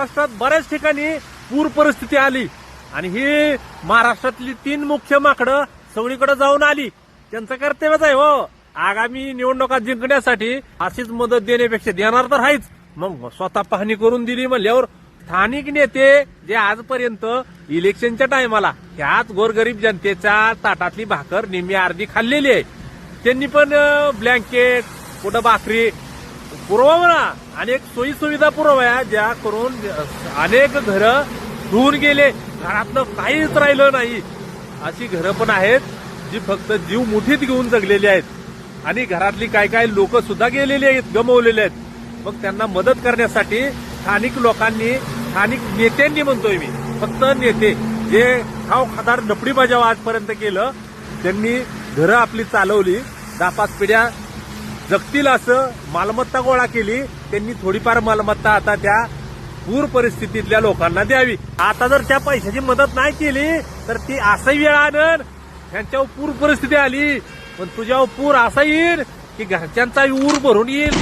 महाराष्ट्रात बऱ्याच ठिकाणी पूर परिस्थिती आली. आणि ही महाराष्ट्रातली तीन मुख्य माकडं सगळीकडे जाऊन आली. त्यांचं कर्तव्यच आहे हो. आगामी निवडणुका जिंकण्यासाठी अशीच मदत देण्यापेक्षा देणार तर आहेच. मग स्वतः पाहणी करून दिली म्हणल्यावर स्थानिक नेते जे आजपर्यंत इलेक्शनच्या टायमाला ह्याच गोरगरीब जनतेच्या ताटातली भाकर निम्मी अर्धी खाल्लेली आहे. त्यांनी पण ब्लँकेट कुठं भाकरी पुरवावं ना अनेक सोयी सुविधा पुरवाया ज्या करून अनेक घरं धुवून गेले. घरातलं काहीच राहिलं नाही. अशी घरं पण आहेत जी फक्त जीव मुठीत घेऊन जगलेली आहेत. आणि घरातली काय काय लोक सुद्धा गेलेली आहेत गमवलेले आहेत. मग त्यांना मदत करण्यासाठी स्थानिक लोकांनी स्थानिक नेत्यांनी म्हणतोय मी फक्त नेते. जे खाव खादार नपडी बजाव आजपर्यंत केलं त्यांनी घरं आपली चालवली. दहा पाच पिढ्या जगतील असं मालमत्ता गोळा केली त्यांनी थोडीफार मालमत्ता आता त्या पूर परिस्थितीतल्या लोकांना द्यावी. आता जर त्या पैशाची मदत नाही केली तर ती असंही वेळ आणन ह्यांच्यावर पूर परिस्थिती आली. पण तुझ्यावर पूर असा येईल की घरच्यांचा ऊर भरून येईल.